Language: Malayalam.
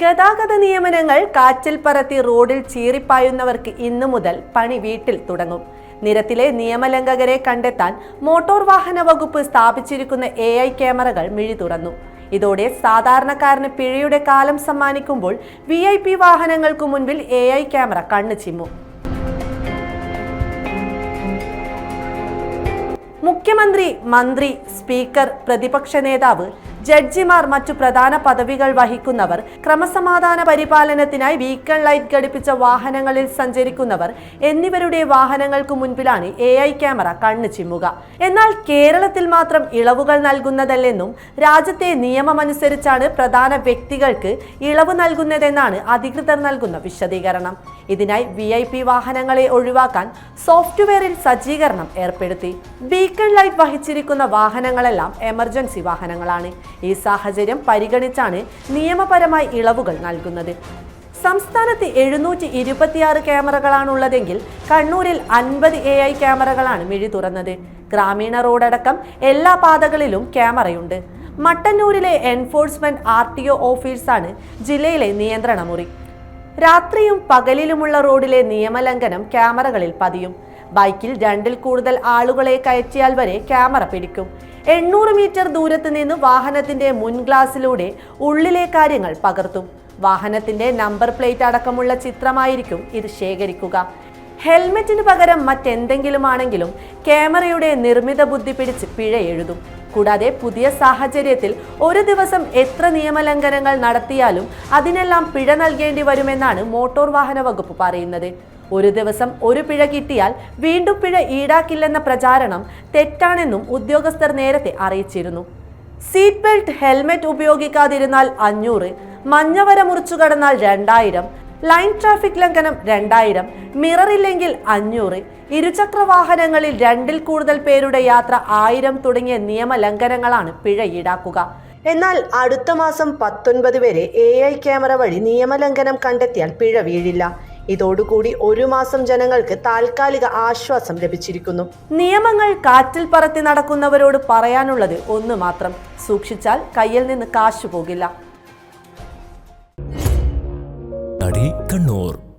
ഗതാഗത നിയമനങ്ങൾ കാറ്റിൽ പറത്തി റോഡിൽ ചീറിപ്പായുന്നവർക്ക് ഇന്നു മുതൽ പണി വീട്ടിൽ തുടങ്ങും. നിരത്തിലെ നിയമലംഘകരെ കണ്ടെത്താൻ മോട്ടോർ വാഹന വകുപ്പ് സ്ഥാപിച്ചിരിക്കുന്ന എ ഐ ക്യാമറകൾ മിഴി തുറന്നു. ഇതോടെ സാധാരണക്കാരന് പിഴയുടെ കാലം സമ്മാനിക്കുമ്പോൾ വി ഐ പി വാഹനങ്ങൾക്കു മുൻപിൽ എ ഐ ക്യാമറ കണ്ണു ചിമ്മും. മുഖ്യമന്ത്രി മന്ത്രി സ്പീക്കർ പ്രതിപക്ഷ നേതാവ് ജഡ്ജിമാർ മറ്റു പ്രധാന പദവികൾ വഹിക്കുന്നവർ ക്രമസമാധാന പരിപാലനത്തിനായി ബീക്കൺ ലൈറ്റ് ഘടിപ്പിച്ച വാഹനങ്ങളിൽ സഞ്ചരിക്കുന്നവർ എന്നിവരുടെ വാഹനങ്ങൾക്ക് മുൻപിലാണ് എ ഐ ക്യാമറ കണ്ണു ചിമ്മുക. എന്നാൽ കേരളത്തിൽ മാത്രം ഇളവുകൾ നൽകുന്നതല്ലെന്നും രാജ്യത്തെ നിയമമനുസരിച്ചാണ് പ്രധാന വ്യക്തികൾക്ക് ഇളവ് നൽകുന്നതെന്നാണ് അധികൃതർ നൽകുന്ന വിശദീകരണം. ഇതിനായി വി ഐ പി വാഹനങ്ങളെ ഒഴിവാക്കാൻ സോഫ്റ്റ്വെയറിൽ സജ്ജീകരണം ഏർപ്പെടുത്തി. ബീക്കൺ ലൈറ്റ് വഹിച്ചിരിക്കുന്ന വാഹനങ്ങളെല്ലാം എമർജൻസി വാഹനങ്ങളാണ്. ഈ സാഹചര്യം പരിഗണിച്ചാണ് നിയമപരമായി ഇളവുകൾ നൽകുന്നത്. സംസ്ഥാനത്ത് എഴുന്നൂറ്റി ഇരുപത്തിയാറ് ക്യാമറകളാണുള്ളതെങ്കിൽ കണ്ണൂരിൽ അൻപത് എ ഐ ക്യാമറകളാണ് മിഴി തുറന്നത്. ഗ്രാമീണ റോഡടക്കം എല്ലാ പാതകളിലും ക്യാമറയുണ്ട്. മട്ടന്നൂരിലെ എൻഫോഴ്സ്മെന്റ് ആർ ടി ഒ ഓഫീസാണ് ജില്ലയിലെ നിയന്ത്രണമുറി. രാത്രിയും പകലിലുമുള്ള റോഡിലെ നിയമലംഘനം ക്യാമറകളിൽ പതിയും. ബൈക്കിൽ രണ്ടിൽ കൂടുതൽ ആളുകളെ കയറ്റിയാൽ വരെ ക്യാമറ പിടിക്കും. എണ്ണൂറ് മീറ്റർ ദൂരത്ത് നിന്ന് വാഹനത്തിന്റെ മുൻ ഗ്ലാസിലൂടെ ഉള്ളിലെ കാര്യങ്ങൾ പകർത്തും. വാഹനത്തിന്റെ നമ്പർ പ്ലേറ്റ് അടക്കമുള്ള ചിത്രമായിരിക്കും ഇത് ശേഖരിക്കുക. ഹെൽമെറ്റിന് പകരം മറ്റെന്തെങ്കിലും ആണെങ്കിലും ക്യാമറയുടെ നിർമ്മിത ബുദ്ധി പിടിച്ച് പിഴ എഴുതും. കൂടാതെ പുതിയ സാഹചര്യത്തിൽ ഒരു ദിവസം എത്ര നിയമലംഘനങ്ങൾ നടത്തിയാലും അതിനെല്ലാം പിഴ നൽകേണ്ടി വരുമെന്നാണ് മോട്ടോർ വാഹന വകുപ്പ് പറയുന്നത്. ഒരു ദിവസം ഒരു പിഴ കിട്ടിയാൽ വീണ്ടും പിഴ ഈടാക്കില്ലെന്ന പ്രചാരണം തെറ്റാണെന്നും ഉദ്യോഗസ്ഥർ നേരത്തെ അറിയിച്ചിരുന്നു. സീറ്റ് ബെൽറ്റ് ഹെൽമെറ്റ് ഉപയോഗിക്കാതിരുന്നാൽ അഞ്ഞൂറ് മഞ്ഞവര മുറിച്ചു കടന്നാൽ രണ്ടായിരം ലൈൻ ട്രാഫിക് ലംഘനം രണ്ടായിരം മിററില്ലെങ്കിൽ അഞ്ഞൂറ് ഇരുചക്ര വാഹനങ്ങളിൽ രണ്ടിൽ കൂടുതൽ പേരുടെ യാത്ര ആയിരം തുടങ്ങിയ നിയമലംഘനങ്ങളാണ് പിഴ ഈടാക്കുക. എന്നാൽ അടുത്ത മാസം പത്തൊൻപത് വരെ എ ഐ ക്യാമറ വഴി നിയമലംഘനം കണ്ടെത്തിയാൽ പിഴ വീഴില്ല. ഇതോടുകൂടി ഒരു മാസം ജനങ്ങൾക്ക് താൽക്കാലിക ആശ്വാസം ലഭിച്ചിരിക്കുന്നു. നിയമങ്ങൾ കാറ്റിൽ പറത്തി നടക്കുന്നവരോട് പറയാനുള്ളത് ഒന്ന് മാത്രം. സൂക്ഷിച്ചാൽ കയ്യിൽ നിന്ന് കാശു പോകില്ല. കണ്ണൂർ.